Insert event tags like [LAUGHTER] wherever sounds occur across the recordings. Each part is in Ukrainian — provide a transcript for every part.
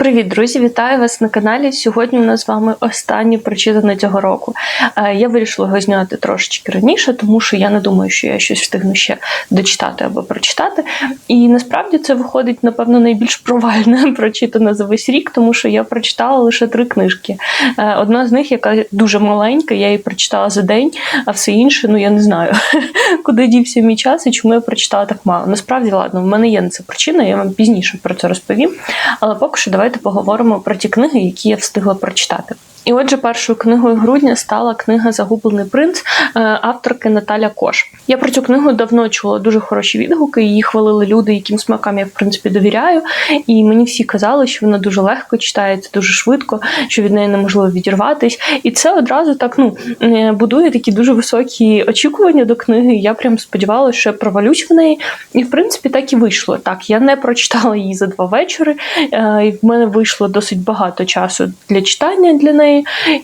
Привіт, друзі! Вітаю вас на каналі. Сьогодні у нас з вами останнє прочитане цього року. Е, Я вирішила його зняти трошечки раніше, тому що я не думаю, що я щось встигну ще дочитати або прочитати. І насправді це виходить, напевно, найбільш провальне [LAUGHS] прочитане за весь рік, тому що я прочитала лише три книжки. Е, Одна з них, яка дуже маленька, я її прочитала за день, а все інше, ну я не знаю, [LAUGHS] куди дівся мій час і чому я прочитала так мало. Насправді, ладно, в мене є на це причина, я вам пізніше про це розповім. Але поки що давайте поговоримо про ті книги, які я встигла прочитати. І отже, першою книгою грудня стала книга Загублений принц е, авторки Наталя Кош. Я про цю книгу давно чула дуже хороші відгуки. Її хвалили люди, яким смакам я в принципі довіряю. І мені всі казали, що вона дуже легко читається, дуже швидко, що від неї неможливо відірватись. І це одразу так ну е, будує такі дуже високі очікування до книги. Я прям сподівалася, що я провалюсь в неї. І в принципі так і вийшло. Так, я не прочитала її за два вечори. е, в мене вийшло досить багато часу для читання для неї.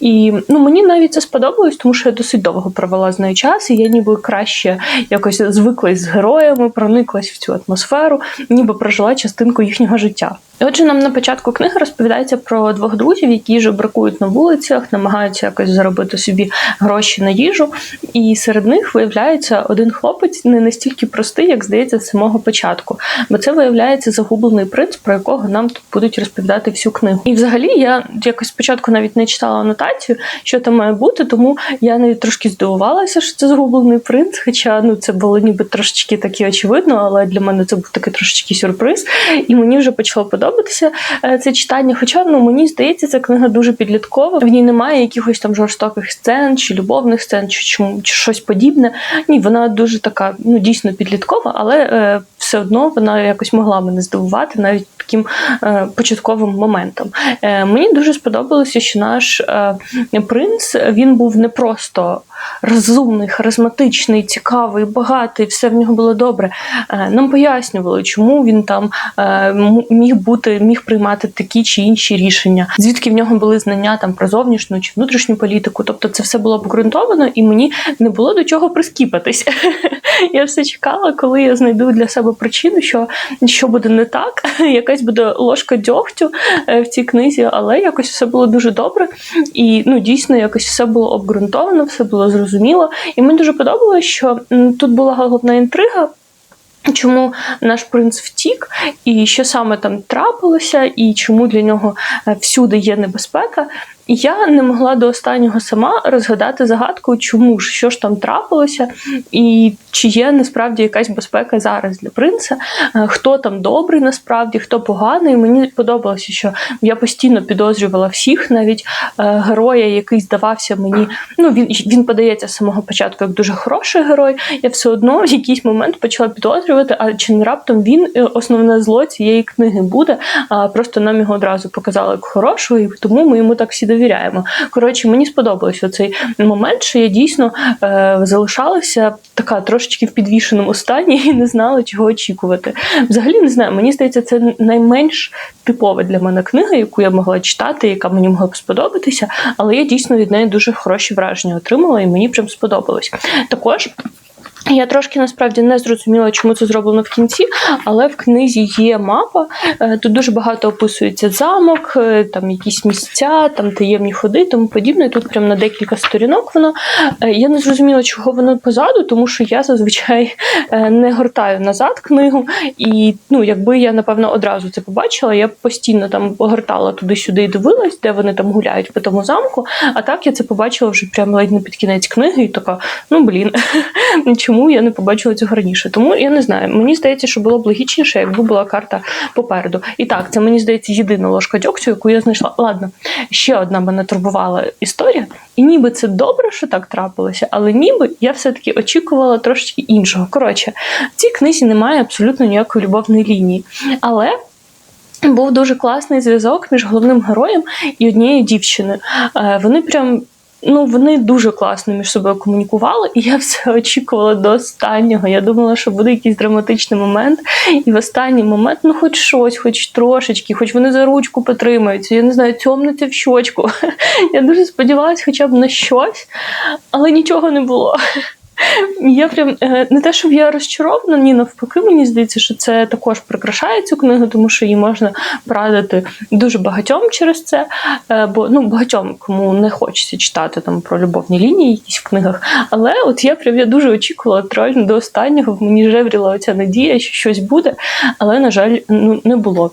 І ну мені навіть це сподобалось, тому що я досить довго провела з нею час, і я ніби краще якось звиклась з героями, прониклась в цю атмосферу, ніби прожила частинку їхнього життя. Отже, нам на початку книги розповідається про двох друзів, які жебракують на вулицях, намагаються якось заробити собі гроші на їжу. І серед них виявляється один хлопець не настільки простий, як здається, з самого початку. Бо це виявляється загублений принц, про якого нам тут будуть розповідати всю книгу. І взагалі я якось спочатку навіть не читала анотацію, що там має бути, тому я навіть трошки здивувалася, що це загублений принц. Хоча ну це було ніби трошечки таки очевидно, але для мене це був такий трошечки сюрприз. І мені вже почало подобатися подобатися е, це читання. Хоча ну мені здається, ця книга дуже підліткова. В ній немає якихось там жорстоких сцен, чи любовних сцен, чи, чи, чи щось подібне. Ні, вона дуже така, ну дійсно підліткова, але е, все одно вона якось могла мене здивувати навіть таким е, початковим моментом. Е, мені дуже сподобалося, що наш е, принц він був не просто розумний, харизматичний, цікавий, багатий, все в нього було добре. Е, нам пояснювали, чому він там е, міг бути, міг приймати такі чи інші рішення, звідки в нього були знання там про зовнішню чи внутрішню політику. Тобто, це все було обґрунтовано, і мені не було до чого прискіпатись. [LAUGHS] Я все чекала, коли я знайду для себе причину, що що буде не так. [LAUGHS] Якась буде ложка дьогтю в цій книзі, але якось все було дуже добре. І ну дійсно якось все було обґрунтовано, все було зрозуміло. І мені дуже подобалося, що тут була головна інтрига. Чому наш принц втік, і що саме там трапилося, і чому для нього всюди є небезпека? Я не могла до останнього сама розгадати загадку, чому ж що ж там трапилося, і чи є насправді якась безпека зараз для принца, хто там добрий, насправді, хто поганий. Мені подобалося, що я постійно підозрювала всіх, навіть героя, який здавався мені. Ну він він подається з самого початку як дуже хороший герой. Я все одно в якийсь момент почала підозрювати, а чи не раптом він е, основне зло цієї книги буде. А просто нам його одразу показали як хорошого, і тому ми йому так всі довіряємо. Коротше, мені сподобався цей момент, що я дійсно е, залишалася така трошечки в підвішеному стані і не знала, чого очікувати. Взагалі не знаю, мені здається, це найменш типова для мене книга, яку я могла читати, яка мені могла б сподобатися, але я дійсно від неї дуже хороші враження отримала, і мені прям сподобалось. Також. Я трошки насправді не зрозуміла, чому це зроблено в кінці, але в книзі є мапа. Е, тут дуже багато описується замок, е, там якісь місця, там таємні ходи, тому подібне. Тут прям на декілька сторінок воно. Е, я не зрозуміла, чого воно позаду, тому що я зазвичай не гортаю назад книгу. І ну, якби я напевно одразу це побачила, я б постійно там гортала туди-сюди і дивилась, де вони там гуляють по тому замку. А так я це побачила вже прямо ледь не під кінець книги, і така, ну блін, [LAUGHS] чому? Чому я не побачила цього раніше. Тому я не знаю. Мені здається, що було б логічніше, якби була карта попереду. І так, це мені здається єдина ложка дьогтю, яку я знайшла. Ладно, ще одна мене турбувала історія, і ніби це добре, що так трапилося, але ніби я все-таки очікувала трошки іншого. Коротше, в цій книзі немає абсолютно ніякої любовної лінії. Але. Був дуже класний зв'язок між головним героєм і однією дівчиною. Е, вони прям Ну, вони дуже класно між собою комунікували, і я все очікувала до останнього. Я думала, що буде якийсь драматичний момент, і в останній момент, ну, хоч щось, хоч трошечки, хоч вони за ручку потримаються. Я не знаю, тьомнеться в щочку. [LAUGHS] Я дуже сподівалася, хоча б на щось, але нічого не було. Я прям е, не те, щоб я розчарована, ні, навпаки, мені здається, що це також прикрашає цю книгу, тому що її можна порадити дуже багатьом через це. Е, Бо ну багатьом, кому не хочеться читати там про любовні лінії, якісь в книгах. Але от я прям я дуже очікувала реально до останнього. Мені жевріла оця надія, що щось буде, але на жаль, ну не було.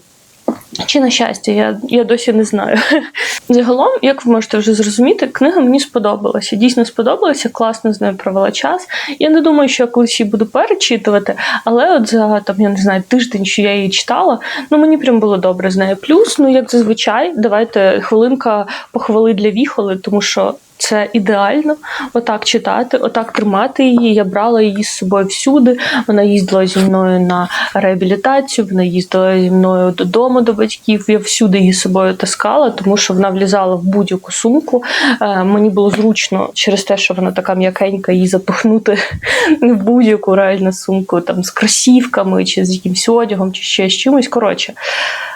Чи на щастя, я я досі не знаю. [LAUGHS] Загалом, як ви можете вже зрозуміти, книга мені сподобалася. Дійсно сподобалася, класно з нею провела час. Я не думаю, що я колись її буду перечитувати, але от за там, я не знаю, тиждень, що я її читала, ну мені прям було добре з нею. Плюс, ну як зазвичай, давайте хвилинка похвали для віхоли, тому що це ідеально отак читати, отак тримати її. Я брала її з собою всюди. Вона їздила зі мною на реабілітацію, вона їздила зі мною додому до батьків. Я всюди її з собою таскала, тому що вона влізала в будь-яку сумку. Е, мені було зручно через те, що вона така м'якенька, її запихнути [LAUGHS] в будь-яку реальну сумку там з кросівками, чи з якимсь одягом, чи ще з чимось. Коротше,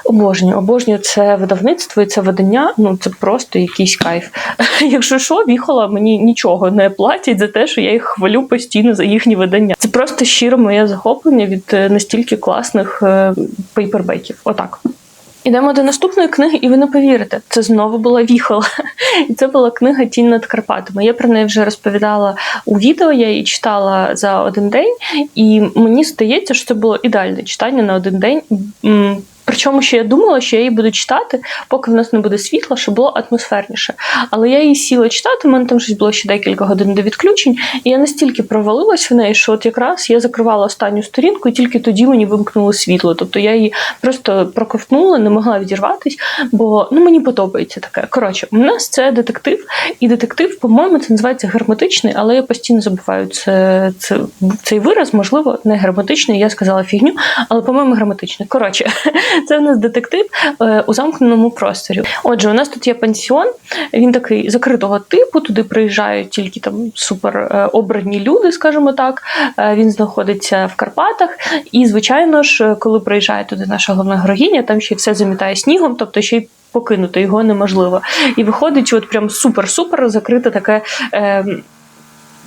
обожнюю, обожнюю це видавництво і це видання. Ну це просто якийсь кайф. [LAUGHS] Якщо що, віхола мені нічого не платять за те, що я їх хвалю постійно за їхні видання. Це просто щиро моє захоплення від е, настільки класних е, пейпербеків. Отак. Ідемо до наступної книги, і ви не повірите, це знову була віхола. [LAUGHS] І це була книга Тінь над Карпатами. Я про неї вже розповідала у відео, я її читала за один день, і мені здається, що це було ідеальне читання на один день. Причому що я думала, що я її буду читати, поки в нас не буде світла, щоб було атмосферніше. Але я її сіла читати, у мене там щось було ще декілька годин до відключень, і я настільки провалилась в неї, що от якраз я закривала останню сторінку, і тільки тоді мені вимкнуло світло. Тобто я її просто проковтнула, не могла відірватись, бо ну мені подобається таке. Коротше, у нас це детектив, і детектив, по-моєму, це називається герметичний, але я постійно забуваю це, це цей вираз, можливо, не герметичний. Я сказала фігню, але по-моєму герметичний. Коротше. Це у нас детектив е, у замкненому просторі. Отже, у нас тут є пансіон, він такий закритого типу. Туди приїжджають тільки там супер е, обрані люди, скажімо так. Е, він знаходиться в Карпатах. І, звичайно ж, коли приїжджає туди наша головна героїня, там ще все замітає снігом, тобто ще й покинути його неможливо. І виходить, от прям супер-супер закрите таке. Е,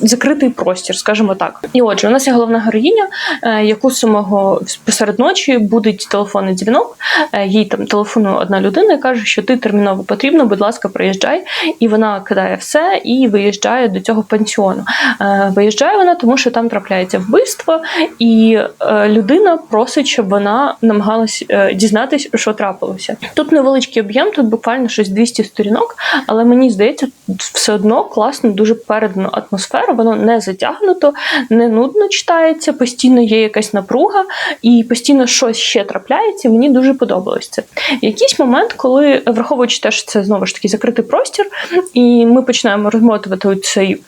закритий простір, скажімо так. І отже, у нас є головна героїня, е, яку самого посеред ночі буде телефонний дзвінок. Е, їй там телефонує одна людина і каже, що ти терміново потрібно, будь ласка, приїжджай. І вона кидає все і виїжджає до цього пансіону. Е, виїжджає вона, тому що там трапляється вбивство, і людина просить, щоб вона намагалась дізнатися, що трапилося. Тут невеличкий об'єм, тут буквально щось 200 сторінок, але мені здається, все одно класно, дуже передано атмосферу воно не затягнуто, не нудно читається, постійно є якась напруга, і постійно щось ще трапляється. Мені дуже подобалось це. Якийсь момент, коли враховуючи те, що це знову ж таки закритий простір, і ми починаємо розмотувати цей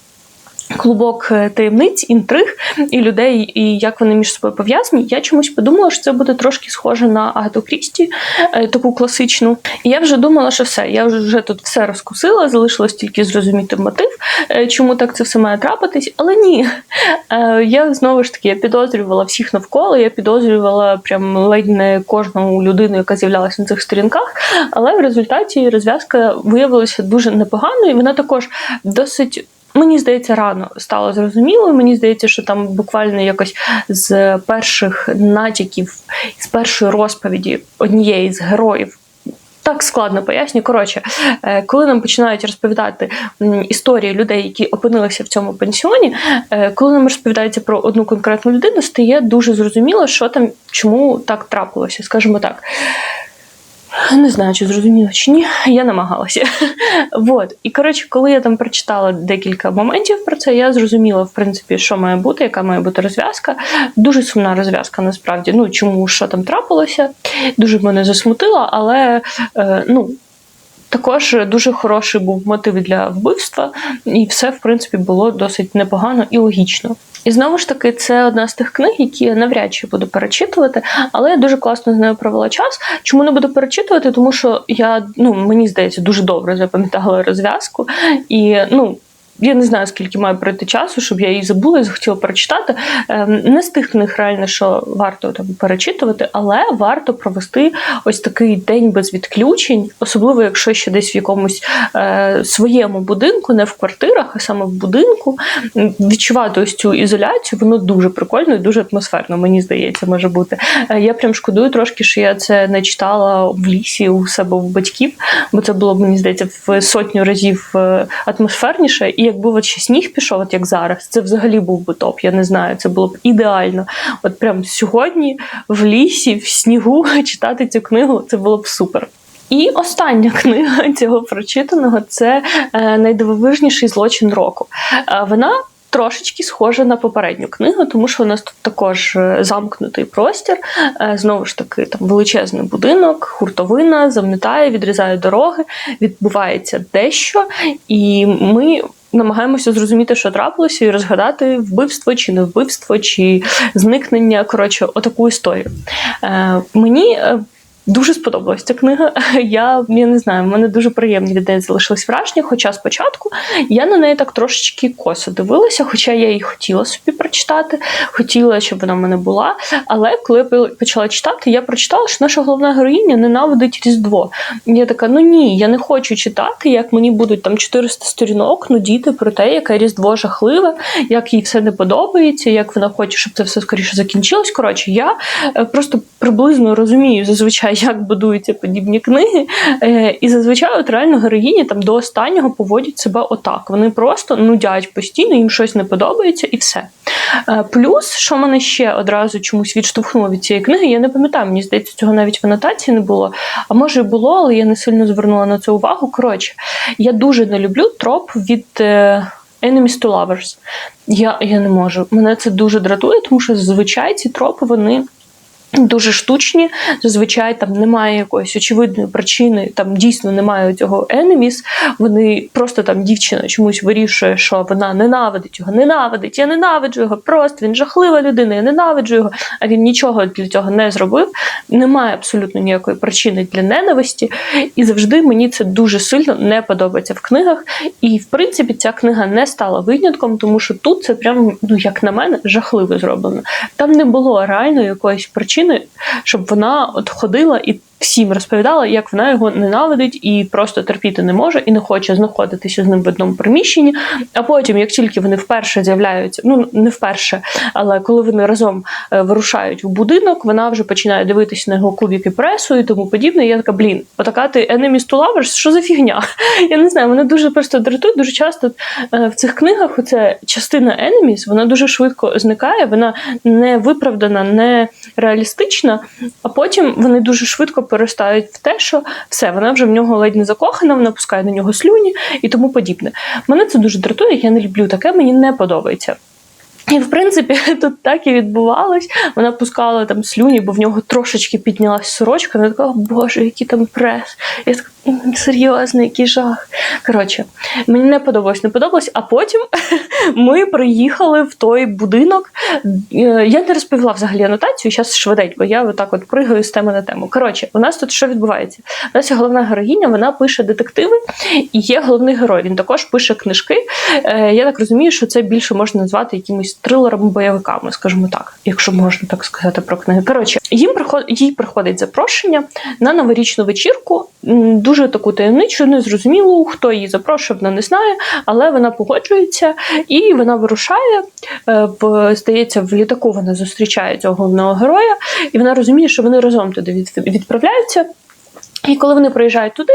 клубок е, таємниць, інтриг і людей, і як вони між собою пов'язані. Я чомусь подумала, що це буде трошки схоже на Агату Крісті, е, таку класичну. І я вже думала, що все, я вже тут все розкусила, залишилось тільки зрозуміти мотив, е, чому так це все має трапитись. Але ні. Я знову ж таки я підозрювала всіх навколо, я підозрювала прям ледь не кожну людину, яка з'являлася на цих сторінках. Але в результаті розв'язка виявилася дуже непоганою, і вона також досить. Мені здається, рано стало зрозуміло. Мені здається, що там буквально якось з перших натяків, з першої розповіді однієї з героїв. Так складно поясню. Коротше, е, коли нам починають розповідати історії людей, які опинилися в цьому пенсіоні, е, коли нам розповідається про одну конкретну людину, стає дуже зрозуміло, що там чому так трапилося, скажімо так. Не знаю, чи зрозуміло чи ні, я намагалася. [LAUGHS] вот. І коротше, коли я там прочитала декілька моментів про це, я зрозуміла, в принципі, що має бути, яка має бути розв'язка. Дуже сумна розв'язка, насправді. Ну, чому що там трапилося, дуже мене засмутила, але е, ну. Також дуже хороший був мотив для вбивства, і все, в принципі, було досить непогано і логічно. І знову ж таки, це одна з тих книг, які я навряд чи буду перечитувати, але я дуже класно з нею провела час. Чому не буду перечитувати? Тому що я ну мені здається дуже добре запам'ятала розв'язку і ну. Я не знаю, скільки має пройти часу, щоб я її забула і захотіла прочитати. Е, Не з тих книг реально, що варто там перечитувати, але варто провести ось такий день без відключень, особливо якщо ще десь в якомусь е, своєму будинку, не в квартирах, а саме в будинку. Відчувати ось цю ізоляцію, воно дуже прикольно і дуже атмосферно, мені здається, може бути. Е, Я прям шкодую трошки, що я це не читала в лісі у себе у батьків, бо це було мені здається, в сотню разів е, атмосферніше. І якби от ще сніг пішов, от як зараз, це взагалі був би топ. Я не знаю, це було б ідеально. От прям сьогодні в лісі, в снігу [LAUGHS] читати цю книгу, це було б супер. І остання [LAUGHS] книга цього прочитаного це е, найдивовижніший злочин року. Е, вона трошечки схожа на попередню книгу, тому що у нас тут також е, замкнутий простір. Знову ж таки, там величезний будинок, хуртовина замітає, відрізає дороги, відбувається дещо, і ми. Намагаємося зрозуміти, що трапилося, і розгадати вбивство чи не вбивство, чи зникнення. Коротше, отаку історію. Е, мені е, Дуже сподобалась ця книга. [LAUGHS] Я, я не знаю, в мене дуже приємні неї залишились враження. Хоча спочатку я на неї так трошечки косо дивилася, хоча я її хотіла собі прочитати, хотіла, щоб вона в мене була. Але коли я почала читати, я прочитала, що наша головна героїня ненавидить Різдво. Я така: ну ні, я не хочу читати, як мені будуть там 400 сторінок нудіти про те, яке Різдво жахливе, як їй все не подобається, як вона хоче, щоб це все скоріше закінчилось. Коротше, я е, просто приблизно розумію зазвичай, як будуються подібні книги. Е, І зазвичай от реально героїні там до останнього поводять себе отак. Вони просто нудять постійно, їм щось не подобається і все. Е, Плюс, що мене ще одразу чомусь відштовхнуло від цієї книги, я не пам'ятаю, мені здається, цього навіть в анотації не було. А може і було, але я не сильно звернула на це увагу. Коротше, я дуже не люблю троп від. е, Enemies to lovers. Я, я не можу. Мене це дуже дратує, тому що зазвичай ці тропи вони. Дуже штучні, зазвичай там немає якоїсь очевидної причини, там дійсно немає цього енеміс. Вони просто там дівчина чомусь вирішує, що вона ненавидить його, ненавидить, я ненавиджу його, просто він жахлива людина, я ненавиджу його. А він нічого для цього не зробив. Немає абсолютно ніякої причини для ненависті. І завжди мені це дуже сильно не подобається в книгах. І в принципі ця книга не стала винятком, тому що тут це прям, ну як на мене, жахливо зроблено. Там не було реально якоїсь причини, щоб вона от ходила і всім розповідала, як вона його ненавидить і просто терпіти не може, і не хоче знаходитися з ним в одному приміщенні. А потім, як тільки вони вперше з'являються, ну не вперше, але коли вони разом е, вирушають в будинок, вона вже починає дивитися на його кубики пресу і тому подібне. І я така, блін, отака ти enemies to lovers, що за фігня? [LAUGHS] Я не знаю, мене дуже просто дратує. Дуже часто е, в цих книгах оця частина enemies, вона дуже швидко зникає, вона не виправдана, не реалістична, а потім вони дуже швидко перестають в те, що все, вона вже в нього ледь не закохана, вона пускає на нього слюні і тому подібне. Мене це дуже дратує, я не люблю таке, мені не подобається. І, в принципі, [LAUGHS] тут так і відбувалось. Вона пускала там слюні, бо в нього трошечки піднялась сорочка. Вона така, «О, боже, який там прес. Я така, «М, серйозно, який жах. Коротше, мені не подобалось, не подобалось. А потім [LAUGHS] ми приїхали в той будинок. Е, Я не розповіла взагалі анотацію, зараз швиденько, я отак от пригаю з теми на тему. Коротше, у нас тут що відбувається? У нас є головна героїня, вона пише детективи, і є головний герой. Він також пише книжки. Е, Я так розумію, що це більше можна назвати якимось трилерами, бойовиками, скажімо так, якщо можна так сказати про книги. Коротше, їм приход... їй приходить запрошення на новорічну вечірку, м, дуже таку таємничу, незрозумілу, хто її запрошує, вона не знає, але вона погоджується і вона вирушає. Е, В здається, в літаку вона зустрічає цього головного героя, і вона розуміє, що вони разом туди відправляються. І коли вони приїжджають туди,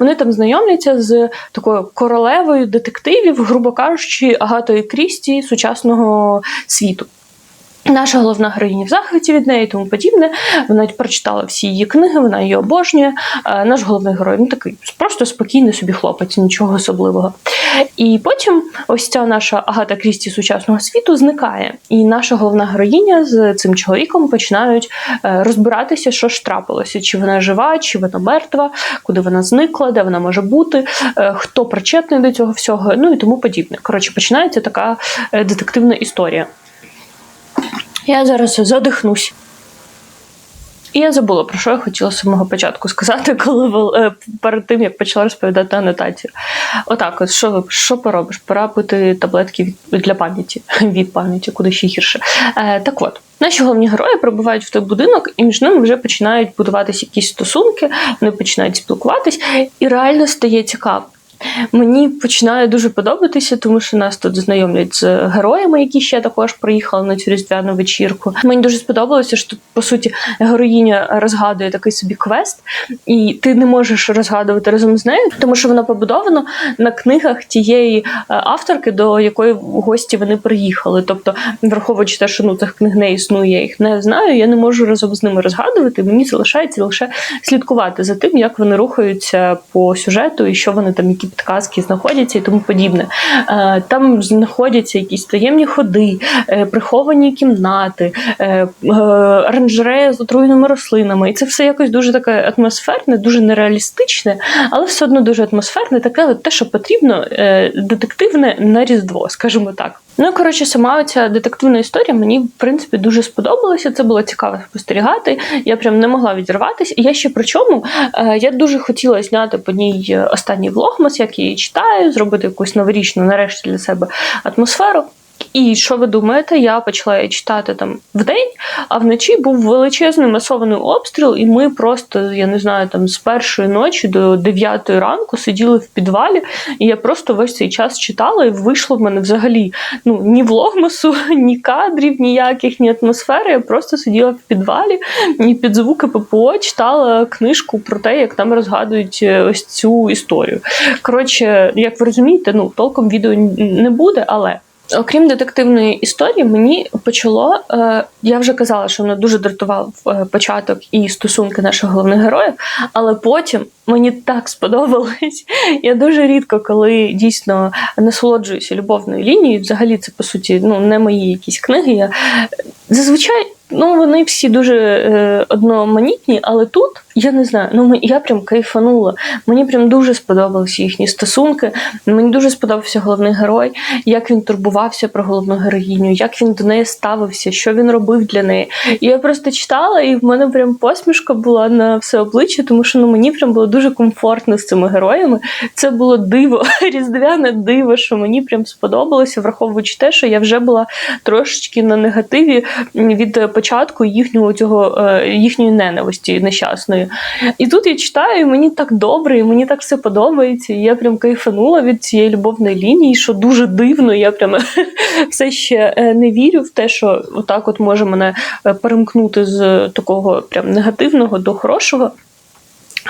вони там знайомляться з такою королевою детективів, грубо кажучи, Агатою Крісті сучасного світу. Наша головна героїня в захваті від неї і тому подібне. Вона прочитала всі її книги, вона її обожнює. Е, Наш головний герой він такий просто спокійний собі хлопець, нічого особливого. І потім ось ця наша Агата Крісті сучасного світу зникає. І наша головна героїня з цим чоловіком починають е, розбиратися, що ж трапилося, чи вона жива, чи вона мертва, куди вона зникла, де вона може бути, е, хто причетний до цього всього, ну і тому подібне. Коротше, починається така детективна історія. Я зараз задихнусь. І я забула, про що я хотіла з самого початку сказати, [LAUGHS] коли е, перед тим як почала розповідати анотацію. Отак, от що ви що поробиш? Пора пити таблетки для пам'яті [LAUGHS] від пам'яті, куди ще гірше. Е, так от. Наші головні герої прибувають в той будинок, і між ними вже починають будуватися якісь стосунки, вони починають спілкуватись, і реально стає цікаво. Мені починає дуже подобатися, тому що нас тут знайомлять з героями, які ще також приїхали на цю різдвяну вечірку. Мені дуже сподобалося, що тут, по суті, героїня розгадує такий собі квест, і ти не можеш розгадувати разом з нею, тому що воно побудовано на книгах тієї е, авторки, до якої гості вони приїхали. Тобто, враховуючи те, що ну цих книг не існує, я їх не знаю. Я не можу разом з ними розгадувати. Мені залишається лише слідкувати за тим, як вони рухаються по сюжету і що вони там, які підказки знаходяться і тому подібне. Е, Там знаходяться якісь таємні ходи, е, приховані кімнати, е, оранжерея з отруєними рослинами. І це все якось дуже таке атмосферне, дуже нереалістичне, але все одно дуже атмосферне, таке от те, що потрібно, детективне на Різдво, скажімо так. Ну, коротше, сама ця детективна історія мені в принципі дуже сподобалася. Це було цікаво спостерігати. Я прям не могла відірватися. І я ще при чому е, я дуже хотіла зняти по ній останній влогмас, як я її читаю, зробити якусь новорічну, нарешті для себе атмосферу. І що ви думаєте? Я почала її читати там вдень, а вночі був величезний масований обстріл, і ми просто, я не знаю, там з першої ночі до дев'ятої ранку сиділи в підвалі, і я просто весь цей час читала, і вийшло в мене взагалі ну ні влогмасу, [LAUGHS] ні кадрів, ніяких, ні атмосфери. Я просто сиділа в підвалі і під звуки ППО читала книжку про те, як там розгадують е, ось цю історію. Коротше, як ви розумієте, ну толком відео не буде, але. Окрім детективної історії, мені почало. Е, я вже казала, що мене дуже дратував е, початок і стосунки наших головних героїв, але потім мені так сподобалось. [LAUGHS] Я дуже рідко, коли дійсно насолоджуюся любовною лінією. Взагалі, це по суті ну не мої якісь книги. Я зазвичай. Ну, вони всі дуже е, одноманітні, але тут я не знаю. Ну я прям кайфанула. Мені прям дуже сподобалися їхні стосунки. Мені дуже сподобався головний герой, як він турбувався про головну героїню, як він до неї ставився, що він робив для неї. І я просто читала, і в мене прям посмішка була на все обличчя, тому що ну мені прям було дуже комфортно з цими героями. Це було диво, [LAUGHS] різдвяне диво, що мені прям сподобалося, враховуючи те, що я вже була трошечки на негативі від початку їхнього цього їхньої ненависті нещасної. І тут я читаю, і мені так добре, і мені так все подобається. І я прям кайфанула від цієї любовної лінії, що дуже дивно. Я прям [LAUGHS] все ще не вірю в те, що отак от може мене перемкнути з такого прям негативного до хорошого.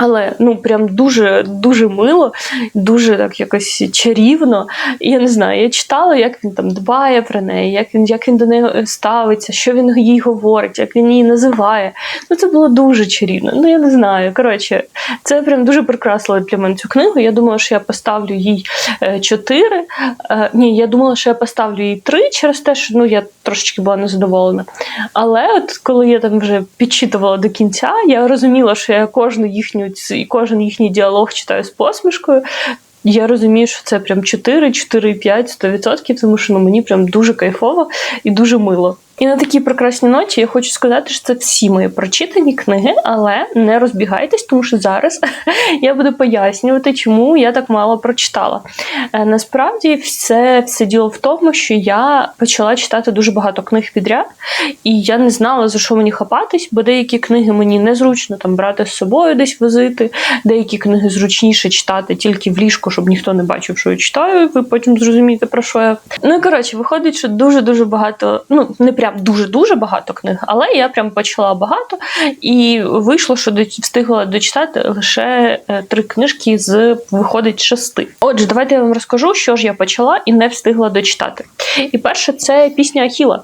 Але ну прям дуже дуже мило, дуже так якось чарівно. І я не знаю, я читала, як він там дбає про неї, як він як він до неї ставиться, що він їй говорить, як він її називає. Ну це було дуже чарівно. Ну я не знаю. Коротше, це прям дуже прикрасило для мене цю книгу. Я думала, що я поставлю їй 4. Е, ні, я думала, що я поставлю їй 3 через те, що ну я трошечки була незадоволена. Але от коли я там вже підчитувала до кінця, я розуміла, що я кожну їхню і кожен їхній діалог читаю з посмішкою. Я розумію, що це прям 4, 4,5, 100%, тому що ну, мені прям дуже кайфово і дуже мило. І на такій прекрасній ночі я хочу сказати, що це всі мої прочитані книги, але не розбігайтесь, тому що зараз [LAUGHS] я буду пояснювати, чому я так мало прочитала. Насправді, все все діло в тому, що я почала читати дуже багато книг підряд, і я не знала, за що мені хапатись, бо деякі книги мені незручно там брати з собою десь возити, деякі книги зручніше читати тільки в ліжку, щоб ніхто не бачив, що я читаю, ви потім зрозумієте, про що я. Ну і коротше, виходить, що дуже-дуже багато, ну не прям дуже-дуже багато книг, але я прям почала багато і вийшло, що встигла дочитати лише три книжки з виходить шести. Отже, давайте я вам розкажу, що ж я почала і не встигла дочитати. І перше, це пісня Ахіла.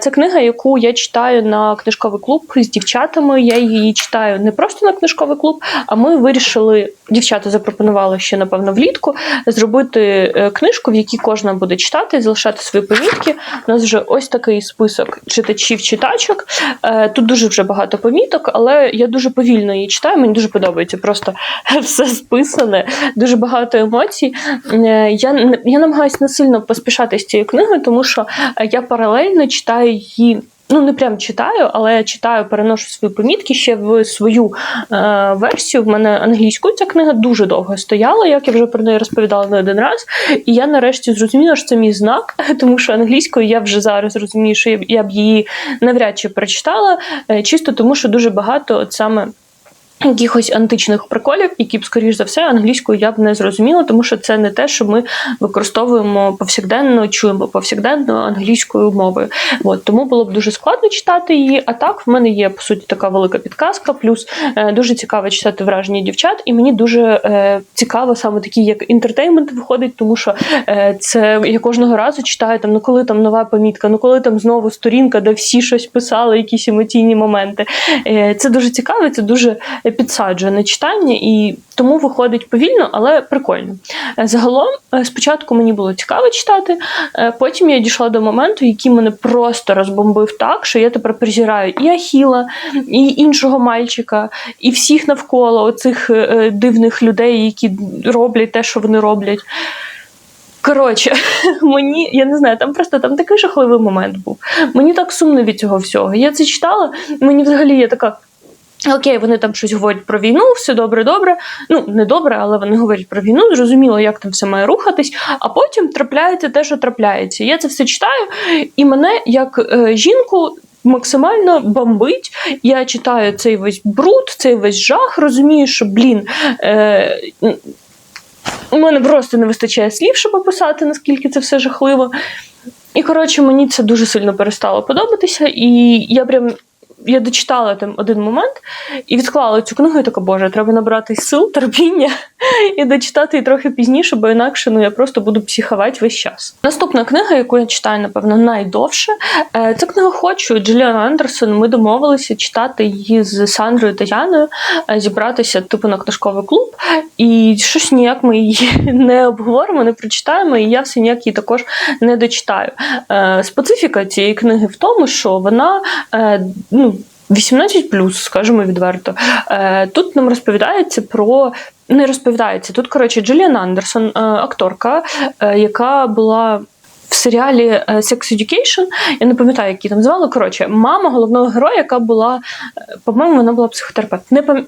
Це книга, яку я читаю на книжковий клуб з дівчатами. Я її читаю не просто на книжковий клуб, а ми вирішили, дівчата запропонували ще, напевно, влітку зробити книжку, в якій кожна буде читати, залишати свої помітки. У нас вже ось такий список читачів-читачок. Тут дуже вже багато поміток, але я дуже повільно її читаю. Мені дуже подобається просто [LAUGHS] все списане, дуже багато емоцій. Я я намагаюся не сильно поспішати з цією книгою, тому що я паралельно читаю її ну не прям читаю, але читаю, переношу свої помітки ще в свою е, версію. В мене англійською ця книга дуже довго стояла, як я вже про неї розповідала не один раз. І я нарешті зрозуміла, що це мій знак, [LAUGHS] тому що англійською я вже зараз розумію, що я б- її навряд чи прочитала, е, чисто тому, що дуже багато от саме. Якихось античних приколів, які б, скоріш за все, англійською я б не зрозуміла, тому що це не те, що ми використовуємо повсякденно, чуємо повсякденно англійською мовою. От тому було б дуже складно читати її. А так в мене є по суті така велика підказка. Плюс е, дуже цікаво читати враження дівчат, і мені дуже е, цікаво саме такий як інтертеймент виходить, тому що е, це я кожного разу читаю там, ну коли там нова помітка, ну коли там знову сторінка, де всі щось писали, якісь емоційні моменти. Е, це дуже цікаво, це дуже підсаджене читання, і тому виходить повільно, але прикольно. Е, Загалом, е, спочатку мені було цікаво читати, е, потім я дійшла до моменту, який мене просто розбомбив так, що я тепер презираю і Ахіла, і іншого мальчика, і всіх навколо оцих дивних людей, які роблять те, що вони роблять. Коротше, [LAUGHS] мені, я не знаю, там просто там такий жахливий момент був. Мені так сумно від цього всього. Я це читала, мені взагалі я така. Окей, вони там щось говорять про війну, все добре, добре. Ну, не добре, але вони говорять про війну, зрозуміло, як там все має рухатись, а потім трапляється те, що трапляється. Я це все читаю, і мене, як е, жінку, максимально бомбить. Я читаю цей весь бруд, цей весь жах, розумію, що, блін. Е, у мене просто не вистачає слів, щоб описати, наскільки це все жахливо. І, коротше, мені це дуже сильно перестало подобатися, і я прям. Я дочитала там один момент і відклала цю книгу, і така, боже, треба набрати сил, терпіння [LAUGHS] і дочитати її трохи пізніше, бо інакше ну, я просто буду психувати весь час. Наступна книга, яку я читаю, напевно, найдовше, е, це книга Хочу Джиліан Андерсон. Ми домовилися читати її з Сандрою та е, зібратися типу на книжковий клуб. І щось ніяк ми її [LAUGHS] не обговоримо, не прочитаємо, і я все ніяк її також не дочитаю. Е, Специфіка цієї книги в тому, що вона ну, 18 скажімо відверто. Е, Тут нам розповідається про. Не розповідається. Тут, коротше, Джуліан Андерсон, е, акторка, е, яка була. В серіалі Sex Education, я не пам'ятаю, як її там звали. Коротше, мама головного героя, яка була, по-моєму, вона була психотерапевт. Не пам...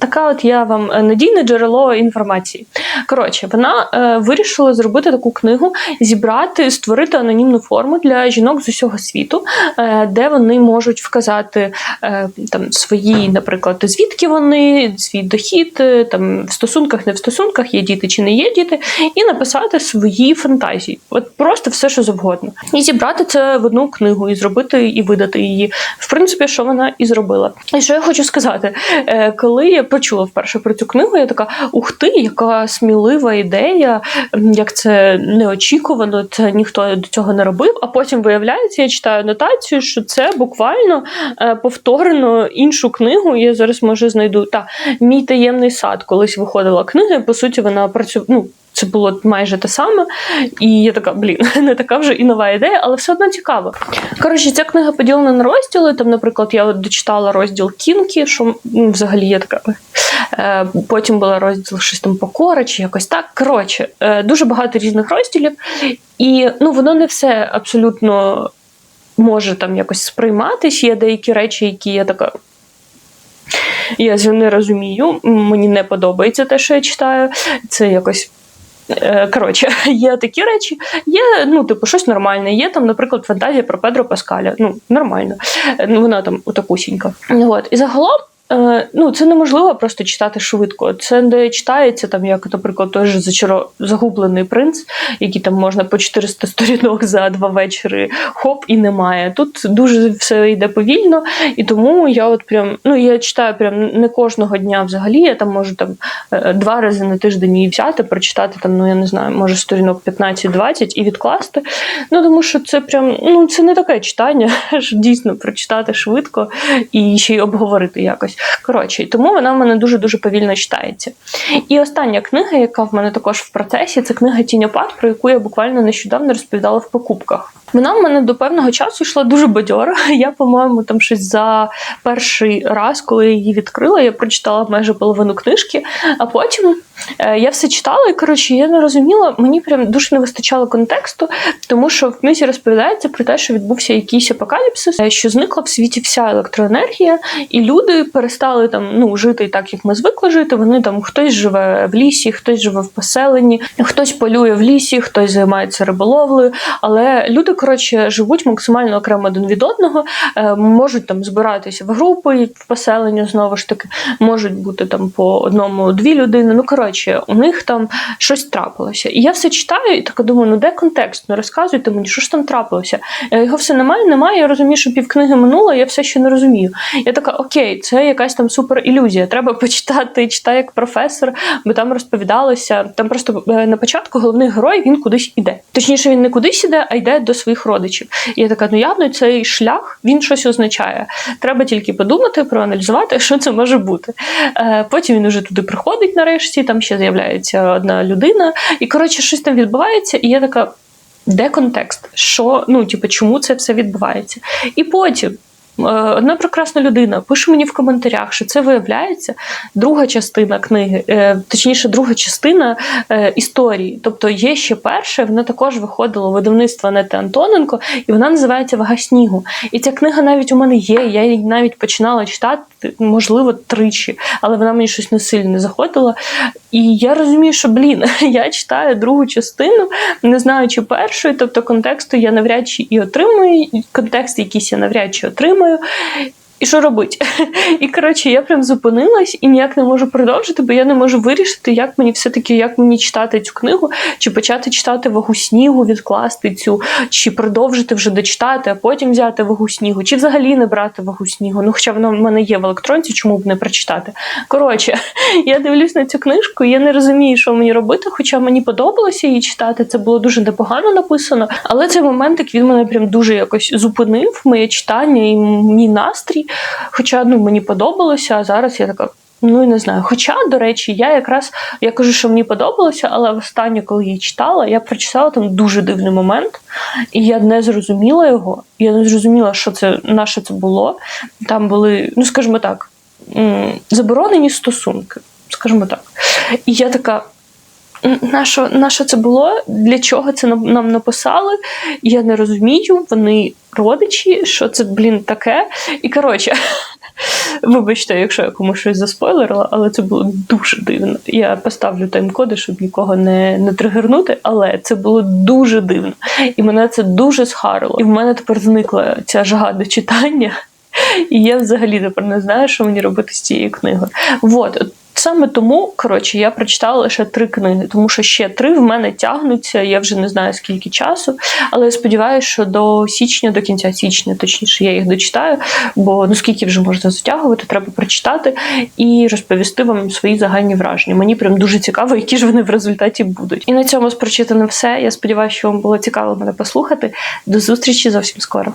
Така от я вам е, надійне джерело інформації. Коротше, вона е, вирішила зробити таку книгу, зібрати, створити анонімну форму для жінок з усього світу, е, де вони можуть вказати е, там свої, наприклад, звідки вони, свій дохід, е, там в стосунках, не в стосунках, є діти чи не є діти, і написати свої фантазії. От просто все, що завгодно. І зібрати це в одну книгу, і зробити і видати її. В принципі, що вона і зробила. І що я хочу сказати, Е, коли я почула вперше про цю книгу, я така: ух ти, яка смілива ідея, як це неочікувано, це ніхто до цього не робив. А потім виявляється, я читаю нотацію, що це буквально е, повторено іншу книгу. Я зараз може знайду та мій таємний сад. Колись виходила книга. По суті, вона працює. Ну, це було майже те саме, і я така, блін, [LAUGHS] не така вже і нова ідея, але все одно цікаво. Коротше, ця книга поділена на розділи. Там, наприклад, я дочитала розділ Кінкі, що ну, взагалі є така. Е, Потім була розділ щось там покора чи якось так. Коротше, е, дуже багато різних розділів, і ну, воно не все абсолютно може там якось сприйматись. Є деякі речі, які я така. Я не розумію, мені не подобається те, що я читаю. Це якось. Е, Коротше, [LAUGHS] є такі речі, є, ну, типу, щось нормальне. Є там, наприклад, фантазія про Педро Паскаля. Ну, нормально. Е, Ну, вона там отакусінька. От. І загалом. Е, Ну, це неможливо просто читати швидко. Це не читається там, як, наприклад, той же зачаро... загублений принц, який там можна по 400 сторінок за два вечори хоп і немає. Тут дуже все йде повільно, і тому я от прям ну я читаю прям не кожного дня взагалі. Я там можу там е, два рази на тиждень її взяти, прочитати там, ну я не знаю, може сторінок 15-20 і відкласти. Ну тому що це прям ну це не таке читання, [LAUGHS] що дійсно прочитати швидко і ще й обговорити якось. Коротше, і тому вона в мене дуже дуже повільно читається. І остання книга, яка в мене також в процесі, це книга Тіньопад, про яку я буквально нещодавно розповідала в покупках. Вона в мене до певного часу йшла дуже бадьоро. [LAUGHS] Я, по-моєму, там щось за перший раз, коли я її відкрила, я прочитала майже половину книжки, а потім Е, Я все читала, і коротше, я не розуміла, мені прям дуже не вистачало контексту, тому що в книзі розповідається про те, що відбувся якийсь апокаліпсис, е, що зникла в світі вся електроенергія, і люди перестали там ну жити так, як ми звикли жити. Вони там хтось живе в лісі, хтось живе в поселенні, хтось полює в лісі, хтось займається риболовлею. Але люди, коротше, живуть максимально окремо один від одного, е, можуть там збиратися в групи в поселенню знову ж таки, можуть бути там по одному-дві людини. Ну коротше, у них там щось трапилося. І я все читаю і така думаю, ну де контекст? Ну розказуйте мені, що ж там трапилося. Е, Його все немає, немає. Я розумію, що півкниги минуло, я все ще не розумію. Я така, окей, це якась там супер ілюзія. Треба почитати, читаю як професор, бо там розповідалося. Там просто е, на початку головний герой він кудись іде. Точніше, він не кудись іде, а йде до своїх родичів. І я така, ну явно цей шлях він щось означає. Треба тільки подумати, проаналізувати, [LAUGHS] що це може бути. Е, Потім він уже туди приходить нарешті, там ще з'являється одна людина, і коротше, щось там відбувається, і я така. Де контекст? Що, ну, типу, чому це все відбувається? І потім одна прекрасна людина пише мені в коментарях, що це виявляється друга частина книги, е, точніше, друга частина е, історії. Тобто є ще перша, вона також виходила у видавництво Анети Антоненко, і вона називається Вага снігу. І ця книга навіть у мене є. Я її навіть починала читати, можливо, тричі, але вона мені щось не сильно не заходила. І я розумію, що блін, [LAUGHS] я читаю другу частину, не знаючи першої, тобто контексту я навряд чи і отримую, контекст якийсь я навряд чи отримаю. 哎呦！І що робить? [LAUGHS] І коротше, я прям зупинилась і ніяк не можу продовжити, бо я не можу вирішити, як мені все-таки як мені читати цю книгу, чи почати читати вагу снігу, відкласти цю, чи продовжити вже дочитати, а потім взяти вагу снігу, чи взагалі не брати вагу снігу. Ну, хоча воно в мене є в електронці, чому б не прочитати. Коротше, [LAUGHS] я дивлюсь на цю книжку, і я не розумію, що мені робити, хоча мені подобалося її читати. Це було дуже непогано написано. Але цей моментик він мене прям дуже якось зупинив моє читання і мій настрій. Хоча ну мені подобалося, а зараз я така. Ну і не знаю. Хоча, до речі, я якраз я кажу, що мені подобалося, але востаннє, коли її читала, я прочитала там дуже дивний момент, і я не зрозуміла його. Я не зрозуміла, що це на що це було. Там були, ну скажімо так, заборонені стосунки, скажімо так. І я така. «М, На що, на що це було? Для чого це нам написали? Я не розумію. Вони родичі, що це, блін, таке. І коротше, [LAUGHS] вибачте, якщо я комусь щось заспойлерила, але це було дуже дивно. Я поставлю тайм-коди, щоб нікого не, не тригернути, але це було дуже дивно. І мене це дуже схарило. І в мене тепер зникла ця жага до читання. [LAUGHS] І я взагалі тепер не знаю, що мені робити з цією книгою. Вот. Саме тому, коротше, я прочитала лише три книги, тому що ще три в мене тягнуться. Я вже не знаю скільки часу, але я сподіваюся, що до січня, до кінця січня, точніше, я їх дочитаю, бо ну скільки вже можна затягувати, треба прочитати і розповісти вам свої загальні враження. Мені прям дуже цікаво, які ж вони в результаті будуть. І на цьому з прочитаним все. Я сподіваюся, що вам було цікаво мене послухати. До зустрічі зовсім скоро.